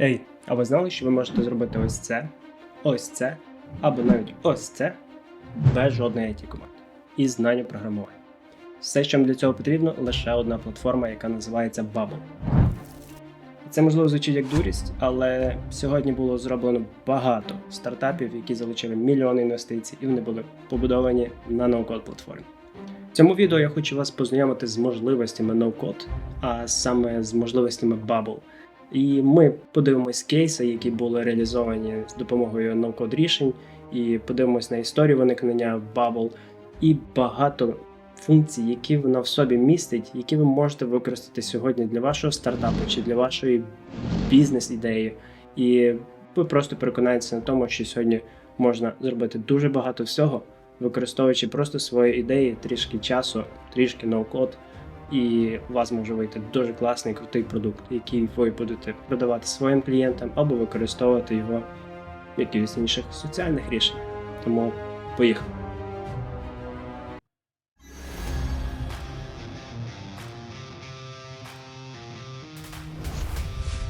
Ей, а ви знали, що ви можете зробити ось це, ось це, або навіть ось це без жодної it команди і знання програмування. Все, що вам для цього потрібно, лише одна платформа, яка називається Bubble. Це можливо звучить як дурість, але сьогодні було зроблено багато стартапів, які залучили мільйони інвестицій, і вони були побудовані на ноу-код платформі. В цьому відео я хочу вас познайомити з можливостями ноу-код, а саме з можливостями Bubble. І ми подивимось кейси, які були реалізовані з допомогою ноу-код рішень, і подивимось на історію виникнення Bubble і багато функцій, які вона в собі містить, які ви можете використати сьогодні для вашого стартапу чи для вашої бізнес-ідеї. І ви просто переконаєтеся на тому, що сьогодні можна зробити дуже багато всього, використовуючи просто свої ідеї, трішки часу, трішки ноу-код, і у вас може вийти дуже класний крутий продукт, який ви будете продавати своїм клієнтам або використовувати його в якихось інших соціальних рішеннях. Тому поїхали.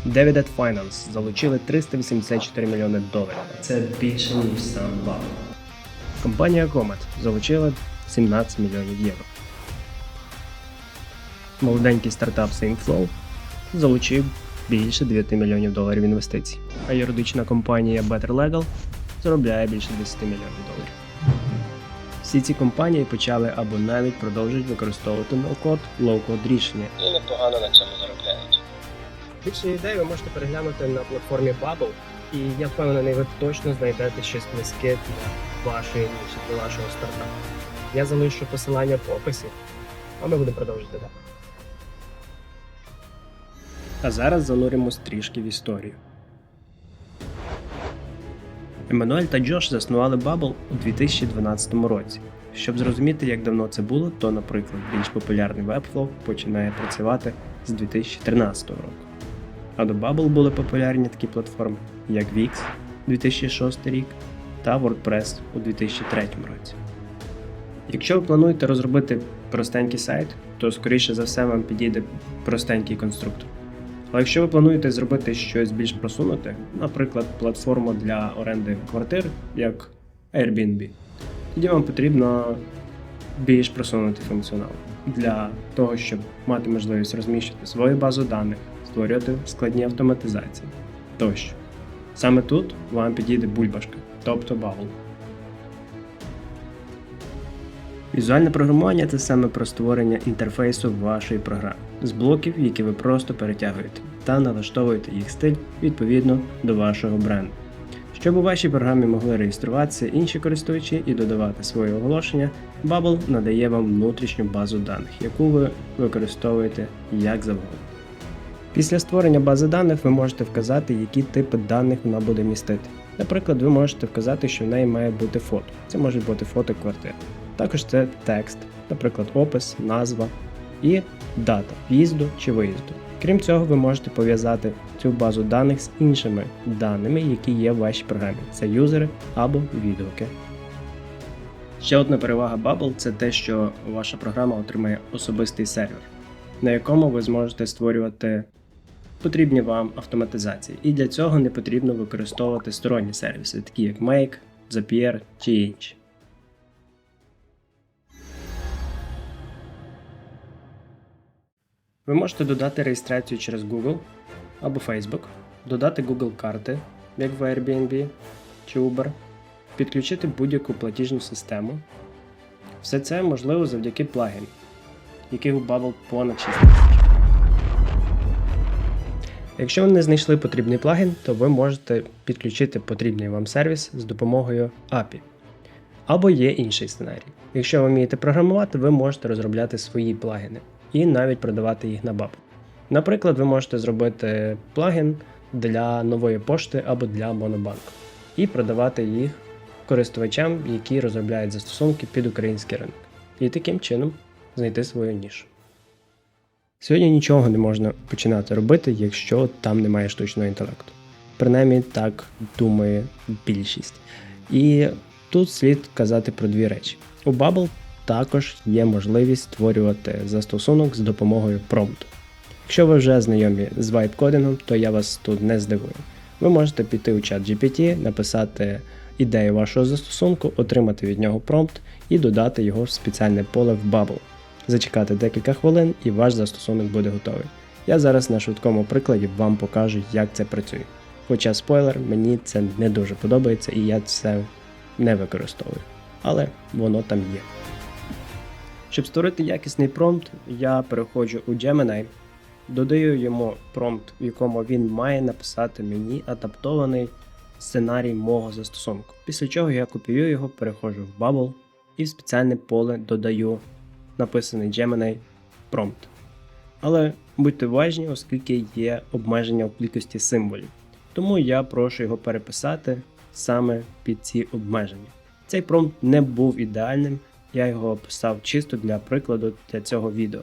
David Finance залучили 384 мільйони доларів. Це більше ніж сам Бабл. Компанія Comet залучила 17 мільйонів євро. Молоденький стартап SameFlow залучив більше 9 мільйонів доларів інвестицій, а юридична компанія Better Legal заробляє більше 10 мільйонів доларів. Всі ці компанії почали або навіть продовжують використовувати ноу-код, лоу-код рішення і непогано на цьому заробляють. Більше ідей ви можете переглянути на платформі Bubble, і я впевнений, ви точно знайдете щось близьке для вашої ніші, для вашого стартапу. Я залишу посилання в описі, а ми будемо продовжувати далі. А зараз зануримось трішки в історію. Еммануель та Джош заснували Bubble у 2012 році. Щоб зрозуміти, як давно це було, то, наприклад, більш популярний Webflow починає працювати з 2013 року. А до Bubble були популярні такі платформи, як Wix 2006 рік та WordPress у 2003 році. Якщо ви плануєте розробити простенький сайт, то скоріше за все вам підійде простенький конструктор. Але якщо ви плануєте зробити щось більш просунуте, наприклад, платформу для оренди квартир, як Airbnb, тоді вам потрібно більш просунутий функціонал для того, щоб мати можливість розміщувати свою базу даних, створювати складні автоматизації тощо. Саме тут вам підійде бульбашка, тобто Bubble. Візуальне програмування це саме про створення інтерфейсу вашої програми з блоків, які ви просто перетягуєте, та налаштовуєте їх стиль відповідно до вашого бренду. Щоб у вашій програмі могли реєструватися інші користувачі і додавати свої оголошення, Bubble надає вам внутрішню базу даних, яку ви використовуєте як завгодно. Після створення бази даних ви можете вказати, які типи даних вона буде містити. Наприклад, ви можете вказати, що в неї має бути фото. Це може бути фото квартири. Також це текст, наприклад, опис, назва і дата в'їзду чи виїзду. Крім цього, ви можете пов'язати цю базу даних з іншими даними, які є в вашій програмі. Це юзери або відгуки. Ще одна перевага Bubble це те, що ваша програма отримає особистий сервер, на якому ви зможете створювати потрібні вам автоматизації. І для цього не потрібно використовувати сторонні сервіси, такі як Make, Zapier чи інші. Ви можете додати реєстрацію через Google або Facebook, додати Google карти, як в Airbnb чи Uber, підключити будь-яку платіжну систему. Все це можливо завдяки плагінам, яких у Bubble понад 6 тисяч. Якщо ви не знайшли потрібний плагін, то ви можете підключити потрібний вам сервіс з допомогою API. Або є інший сценарій. Якщо ви вмієте програмувати, ви можете розробляти свої плагіни і навіть продавати їх на Bubble. Наприклад, ви можете зробити плагін для нової пошти або для Монобанку і продавати їх користувачам, які розробляють застосунки під український ринок. І таким чином знайти свою нішу. Сьогодні нічого не можна починати робити, якщо там немає штучного інтелекту. Принаймні так думає більшість. І тут слід казати про дві речі. У Bubble також є можливість створювати застосунок з допомогою промпту. Якщо ви вже знайомі з вайп-кодингом, то я вас тут не здивую. Ви можете піти у чат GPT, написати ідею вашого застосунку, отримати від нього промпт і додати його в спеціальне поле в Bubble. Зачекати декілька хвилин і ваш застосунок буде готовий. Я зараз на швидкому прикладі вам покажу, як це працює. Хоча спойлер, мені це не дуже подобається і я це не використовую. Але воно там є. Щоб створити якісний промпт, я переходжу у Gemini, додаю йому промпт, в якому він має написати мені адаптований сценарій мого застосунку. Після чого я копіюю його, переходжу в Bubble і в спеціальне поле додаю написаний Gemini промпт. Але будьте уважні, оскільки є обмеження в кількості символів. Тому я прошу його переписати саме під ці обмеження. Цей промпт не був ідеальним, я його описав чисто для прикладу для цього відео.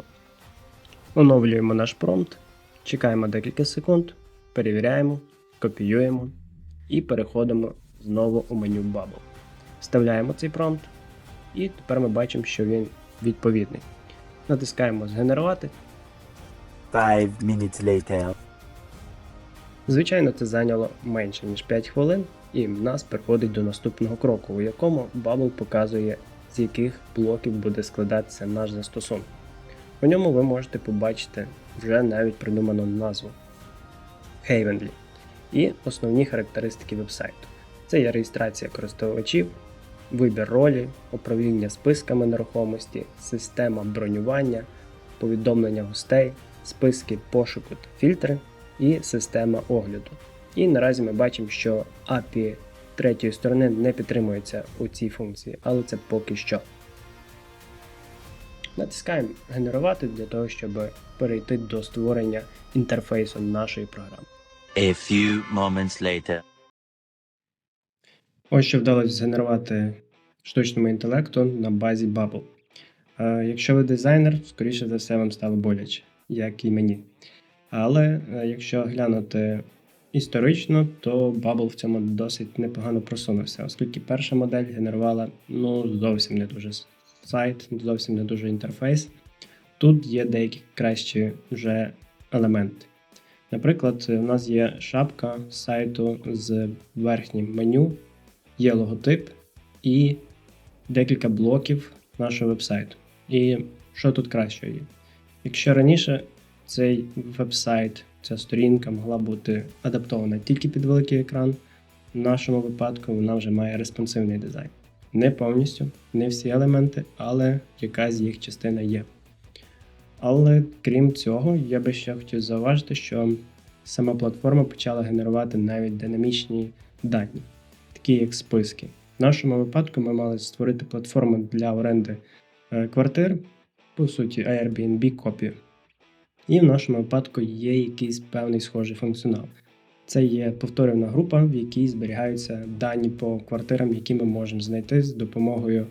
Оновлюємо наш промпт, чекаємо декілька секунд, перевіряємо, копіюємо і переходимо знову у меню Bubble. Вставляємо цей промпт, і тепер ми бачимо, що він відповідний. Натискаємо Згенерувати. Five minutes later. Звичайно, це зайняло менше ніж 5 хвилин, і в нас переходить до наступного кроку, у якому Bubble показує, з яких блоків буде складатися наш застосунок. У ньому ви можете побачити вже навіть придуману назву Havenly і основні характеристики вебсайту. Це є реєстрація користувачів, вибір ролі, управління списками нерухомості, система бронювання, повідомлення гостей, списки пошуку та фільтри і система огляду. І наразі ми бачимо, що API третьої сторони не підтримується у цій функції, але це поки що. Натискаємо генерувати для того, щоб перейти до створення інтерфейсу нашої програми. A few moments later. Ось що вдалося згенерувати штучному інтелекту на базі Bubble. Е, Якщо ви дизайнер, скоріше за все вам стало боляче, як і мені. Але е, якщо глянути історично, то Bubble в цьому досить непогано просунувся, оскільки перша модель генерувала ну, зовсім не дуже сайт, зовсім не дуже інтерфейс. Тут є деякі кращі вже елементи. Наприклад, у нас є шапка сайту з верхнім меню, є логотип і декілька блоків нашого вебсайту. І що тут кращого є? Якщо раніше цей вебсайт, ця сторінка могла бути адаптована тільки під великий екран, в нашому випадку вона вже має респонсивний дизайн. Не повністю, не всі елементи, але якась їх частина є. Але крім цього, я би ще хотів зауважити, що сама платформа почала генерувати навіть динамічні дані, такі як списки. В нашому випадку ми мали створити платформу для оренди е, квартир, по суті, Airbnb копію. І в нашому випадку є якийсь певний схожий функціонал. Це є повторювана група, в якій зберігаються дані по квартирам, які ми можемо знайти з допомогою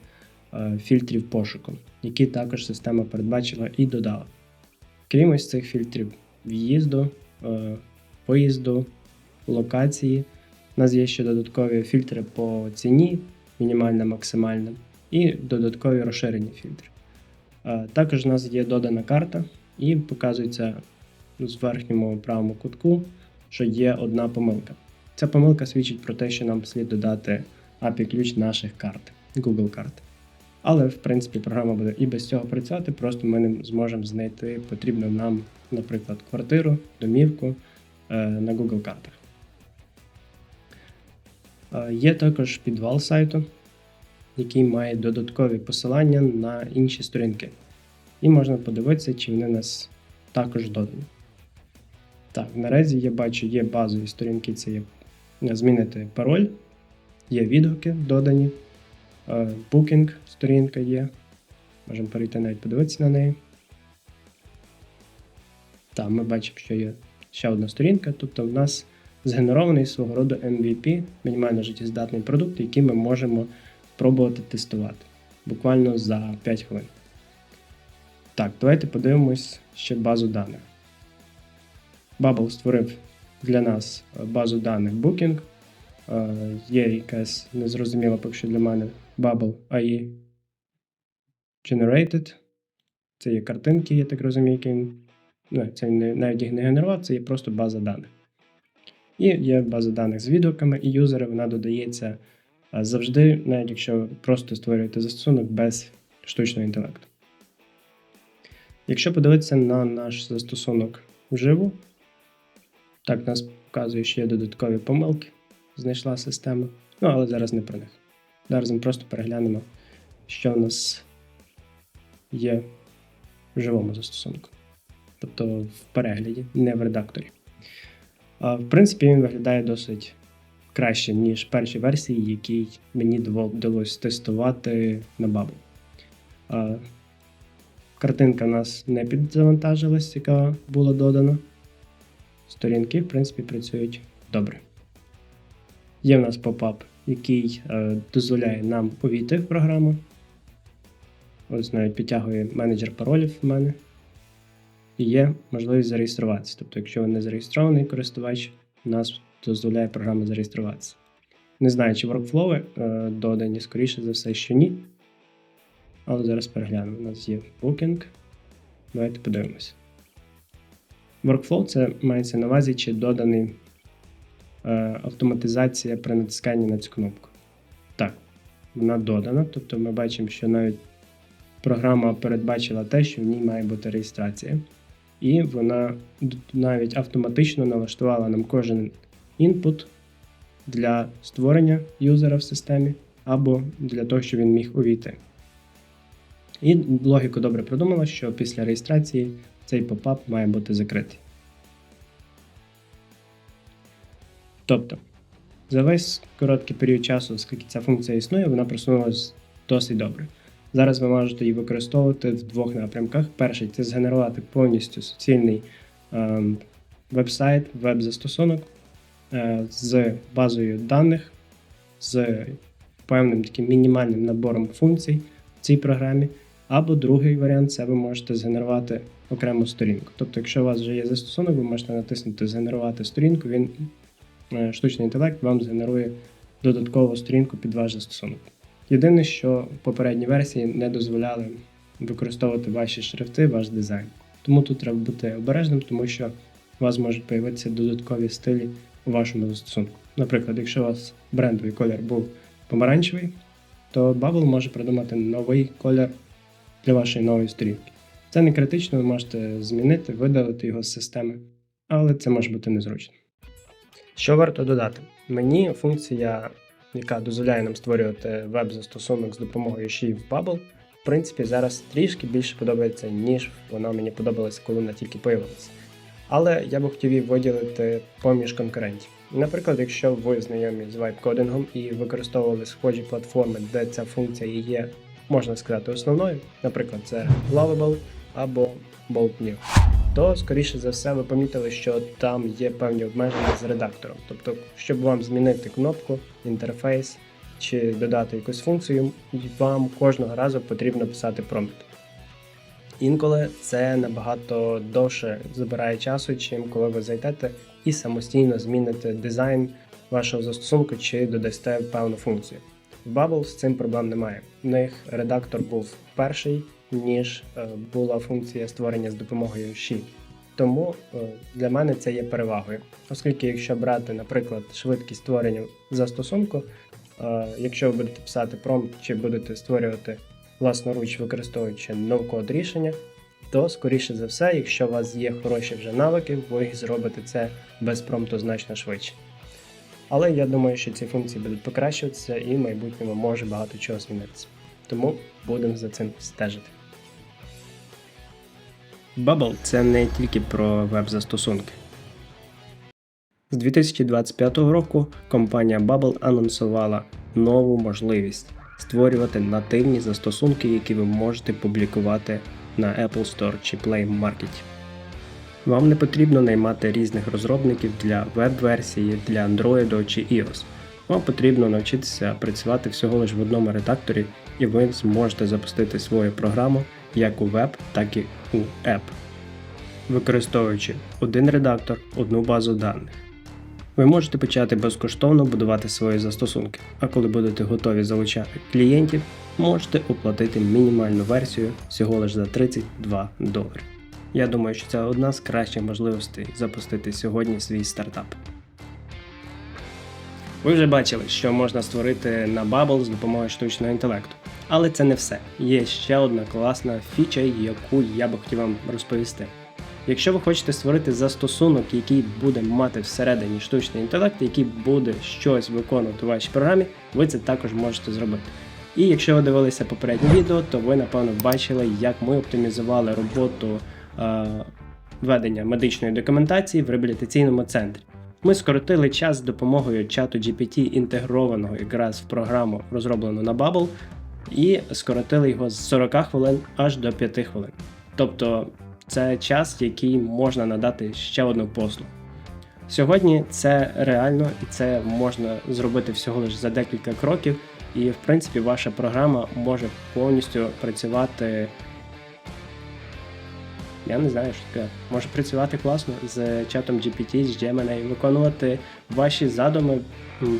е, фільтрів пошуку, які також система передбачила і додала. Крім ось цих фільтрів в'їзду, е, виїзду, локації, у нас є ще додаткові фільтри по ціні, мінімальна, максимальна, і додаткові розширені фільтри. Е, Також у нас є додана карта, і показується з верхньому правому кутку, що є одна помилка. Ця помилка свідчить про те, що нам слід додати API-ключ наших карт, Google карт. Але, в принципі, програма буде і без цього працювати, просто ми не зможемо знайти потрібну нам, наприклад, квартиру, домівку е, на Google картах. Е, Є також підвал сайту, який має додаткові посилання на інші сторінки. І можна подивитися, чи вони нас також додані. Так, наразі я бачу, є базові сторінки, це є е, змінити пароль, є відгуки додані, е, Booking сторінка є. Можемо перейти навіть подивитися на неї. Так, ми бачимо, що є ще одна сторінка, тобто в нас згенерований свого роду MVP, мінімально життєздатний продукт, який ми можемо пробувати тестувати буквально за 5 хвилин. Так, давайте подивимось ще базу даних. Bubble створив для нас е, базу даних Booking. Е, Є якась незрозуміла поки що для мене Bubble AI Generated. Це є картинки, я так розумію, які він ну, це навіть їх не генерував, це є просто база даних. І є база даних з відгуками, і юзери вона додається завжди, навіть якщо просто створюєте застосунок без штучного інтелекту. Якщо подивитися на наш застосунок вживу, так нас показує, що є додаткові помилки, знайшла система. Ну, але зараз не про них. Зараз ми просто переглянемо, що в нас є в живому застосунку. Тобто в перегляді, не в редакторі. А, в принципі, він виглядає досить краще, ніж перші версії, які мені довелося тестувати на Bubble. Картинка у нас не підзавантажилась, яка була додана. Сторінки, в принципі, працюють добре. Є в нас попап, який е, дозволяє нам увійти в програму. Ось навіть підтягує менеджер паролів в мене. І є можливість зареєструватися. Тобто, якщо ви не зареєстрований користувач, у нас дозволяє програма зареєструватися. Не знаю, чи workflow е, додані, скоріше за все, що ні. Але зараз переглянемо. У нас є Booking. Давайте подивимося. Workflow це мається на увазі, чи доданий е, автоматизація при натисканні на цю кнопку. Так, вона додана. Тобто ми бачимо, що навіть програма передбачила те, що в ній має бути реєстрація. І вона навіть автоматично налаштувала нам кожен інпут для створення юзера в системі або для того, щоб він міг увійти. І логіку добре продумала, що після реєстрації цей попап має бути закритий. Тобто, за весь короткий період часу, скільки ця функція існує, вона просунулася досить добре. Зараз ви можете її використовувати в двох напрямках. Перший це згенерувати повністю суцільний ем, веб-сайт, веб-застосунок е, з базою даних, з певним таким мінімальним набором функцій в цій програмі. Або другий варіант це ви можете згенерувати окрему сторінку. Тобто, якщо у вас вже є застосунок, ви можете натиснути Згенерувати сторінку, він е, штучний інтелект вам згенерує додаткову сторінку під ваш застосунок. Єдине, що попередні версії не дозволяли використовувати ваші шрифти, ваш дизайн. Тому тут треба бути обережним, тому що у вас можуть появитися додаткові стилі у вашому застосунку. Наприклад, якщо у вас брендовий колір був помаранчевий, то Bubble може придумати новий колір для вашої нової сторінки. Це не критично, ви можете змінити, видалити його з системи, але це може бути незручно. Що варто додати? Мені функція, яка дозволяє нам створювати веб-застосунок з допомогою Shift Bubble, в принципі, зараз трішки більше подобається, ніж вона мені подобалася, коли вона тільки появилася. Але я би хотів її виділити поміж конкурентів. Наприклад, якщо ви знайомі з вайп-кодингом і використовували схожі платформи, де ця функція є, можна сказати, основною, наприклад, це Lovable або Bold New, то скоріше за все ви помітили, що там є певні обмеження з редактором. Тобто, щоб вам змінити кнопку, інтерфейс чи додати якусь функцію, вам кожного разу потрібно писати промпт. Інколи це набагато довше забирає часу, чим коли ви зайдете і самостійно зміните дизайн вашого застосунку чи додасте певну функцію. В Bubble з цим проблем немає. У них редактор був перший, ніж е, була функція створення з допомогою She. Тому е, для мене це є перевагою. Оскільки, якщо брати, наприклад, швидкість створення застосунку, е, якщо ви будете писати промпт чи будете створювати власноруч, використовуючи ноу-код рішення, то скоріше за все, якщо у вас є хороші вже навики, ви зробите це без промпту значно швидше. Але я думаю, що ці функції будуть покращуватися і в майбутньому може багато чого змінитися. Тому будемо за цим стежити. Bubble це не тільки про веб-застосунки. З 2025 року компанія Bubble анонсувала нову можливість створювати нативні застосунки, які ви можете публікувати на Apple Store чи Play Market. Вам не потрібно наймати різних розробників для веб-версії, для Android чи iOS. Вам потрібно навчитися працювати всього лише в одному редакторі, і ви зможете запустити свою програму як у веб, так і у App, використовуючи один редактор, одну базу даних. Ви можете почати безкоштовно будувати свої застосунки, а коли будете готові залучати клієнтів, можете оплатити мінімальну версію всього лише за 32 долари. Я думаю, що це одна з кращих можливостей запустити сьогодні свій стартап. Ви вже бачили, що можна створити на Bubble з допомогою штучного інтелекту. Але це не все. Є ще одна класна фіча, яку я би хотів вам розповісти. Якщо ви хочете створити застосунок, який буде мати всередині штучний інтелект, який буде щось виконувати у вашій програмі, ви це також можете зробити. І якщо ви дивилися попереднє відео, то ви напевно бачили, як ми оптимізували роботу ведення медичної документації в реабілітаційному центрі. Ми скоротили час з допомогою чату GPT, інтегрованого якраз в програму, розроблену на Bubble, і скоротили його з 40 хвилин аж до 5 хвилин. Тобто це час, який можна надати ще одну послугу. Сьогодні це реально і це можна зробити всього лише за декілька кроків, і в принципі ваша програма може повністю працювати. Я не знаю, що таке. Може працювати класно з чатом GPT, з Gemini, виконувати ваші задуми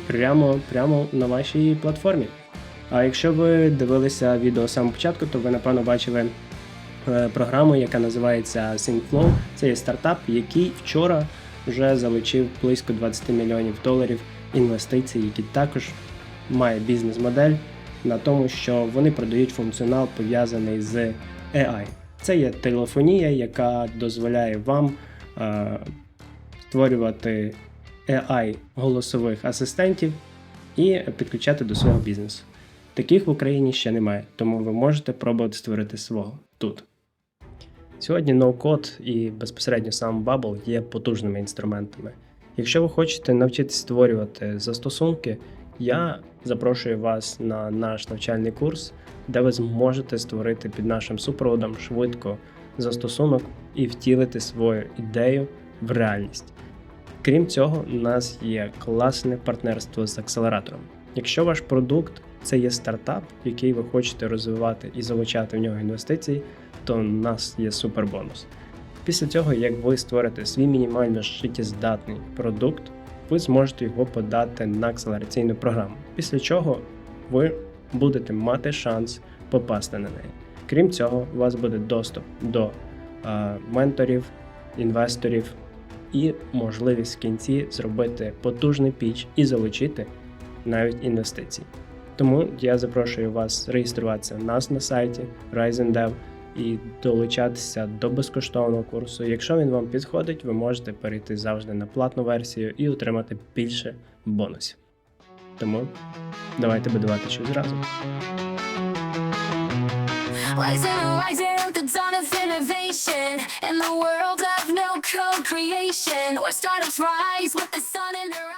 прямо, прямо на вашій платформі. А якщо ви дивилися відео з самого початку, то ви напевно бачили е, програму, яка називається SyncFlow. Це є стартап, який вчора вже залучив близько 20 мільйонів доларів інвестицій, який також має бізнес-модель на тому, що вони продають функціонал пов'язаний з AI. Це є телефонія, яка дозволяє вам е, створювати AI голосових асистентів і підключати до свого бізнесу. Таких в Україні ще немає, тому ви можете пробувати створити свого тут. Сьогодні ноу-код і безпосередньо сам Bubble є потужними інструментами. Якщо ви хочете навчитися створювати застосунки, я запрошую вас на наш навчальний курс, де ви зможете створити під нашим супроводом швидко застосунок і втілити свою ідею в реальність. Крім цього, у нас є класне партнерство з акселератором. Якщо ваш продукт це є стартап, який ви хочете розвивати і залучати в нього інвестиції, то у нас є супербонус. Після цього, як ви створите свій мінімально життєздатний продукт, ви зможете його подати на акселераційну програму, після чого ви будете мати шанс попасти на неї. Крім цього, у вас буде доступ до е, менторів, інвесторів і можливість в кінці зробити потужний піч і залучити навіть інвестиції. Тому я запрошую вас реєструватися у нас на сайті RisenDev і долучатися до безкоштовного курсу. Якщо він вам підходить, ви можете перейти завжди на платну версію і отримати більше бонусів. Тому давайте будувати щось разом. Rising, rising, the dawn of innovation In the world of no code creation Where startups rise with the sun in their